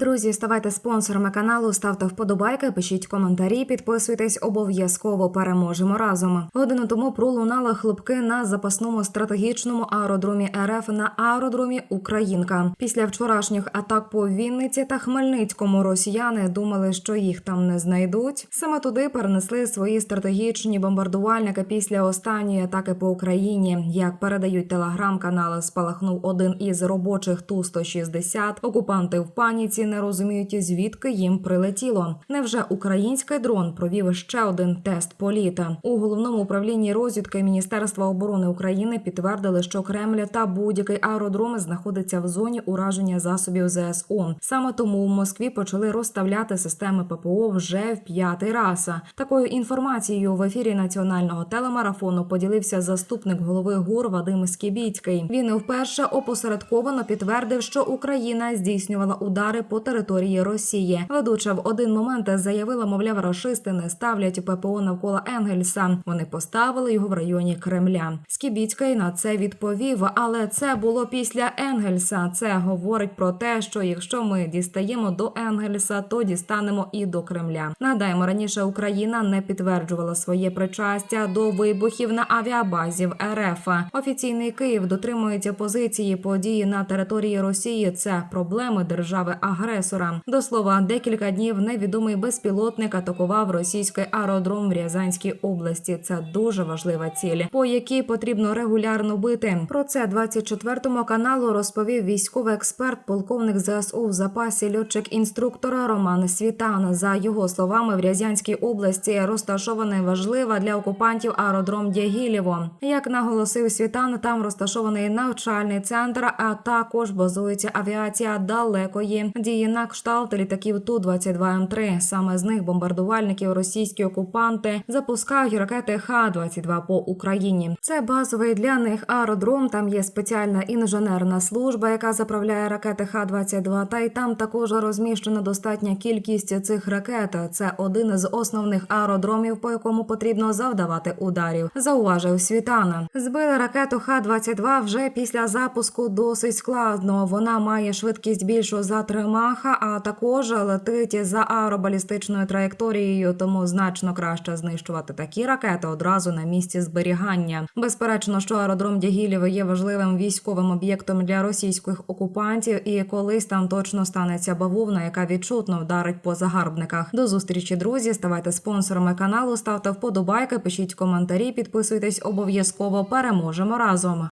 Друзі, ставайте спонсорами каналу, ставте вподобайки, пишіть коментарі, підписуйтесь обов'язково. Переможемо разом. Годину тому пролунали хлопки на запасному стратегічному аеродромі РФ на аеродромі Українка. Після вчорашніх атак по Вінниці та Хмельницькому росіяни думали, що їх там не знайдуть. Саме туди перенесли свої стратегічні бомбардувальники після останньої атаки по Україні. Як передають телеграм-канали, спалахнув один із робочих ту 160 Окупанти в паніці не розуміють, звідки їм прилетіло. Невже український дрон провів ще один тест політа? У головному управлінні розвідки Міністерства оборони України підтвердили, що Кремль та будь-який аеродром знаходиться в зоні ураження засобів ЗСУ. Саме тому в Москві почали розставляти системи ППО вже в п'ятий раз. Такою інформацією в ефірі національного телемарафону поділився заступник голови ГУР Вадим Скібіцький. Він вперше опосередковано підтвердив, що Україна здійснювала удари по території Росії. Ведуча в один момент заявила, мовляв, рашисти не ставлять ППО навколо Енгельса. Вони поставили його в районі Кремля. Скібіцький на це відповів, але це було після Енгельса. Це говорить про те, що якщо ми дістаємо до Енгельса, то дістанемо і до Кремля. Нагадаємо, раніше Україна не підтверджувала своє причастя до вибухів на авіабазі в РФ. Офіційний Київ дотримується позиції події на території Росії. Це проблеми держави-агресора. До слова, декілька днів невідомий безпілотник атакував російський аеродром в Рязанській області. Це дуже важлива ціль, по якій потрібно регулярно бити. Про це 24 каналу розповів військовий експерт, полковник ЗСУ в запасі льотчик інструктора Роман Світан. За його словами, в Рязанській області розташований важлива для окупантів аеродром Дягілєво. Як наголосив Світан, там розташований навчальний центр, а також базується авіація далекої дії на кшталт літаків ту 22 м 3 Саме з них бомбардувальників російські окупанти запускають ракети Х-22 по Україні. Це базовий для них аеродром. Там є спеціальна інженерна служба, яка заправляє ракети Х-22, Та й там також розміщена достатня кількість цих ракет. Це один з основних аеродромів, по якому потрібно завдавати ударів. Зауважив Світана. Збили ракету Х-22 вже після запуску досить складно. Вона має швидкість більшу за три маха, а також летить за аеробалістичною траєкторією, тому значно краще знищувати такі ракети одразу на місці зберігання. Безперечно, що аеродром Дягілєво є важливим військовим об'єктом для російських окупантів, і колись там точно станеться бавовна, яка відчутно вдарить по загарбниках. До зустрічі, друзі. Ставайте спонсорами каналу, ставте вподобайки, пишіть коментарі, підписуйтесь обов'язково. Переможемо разом.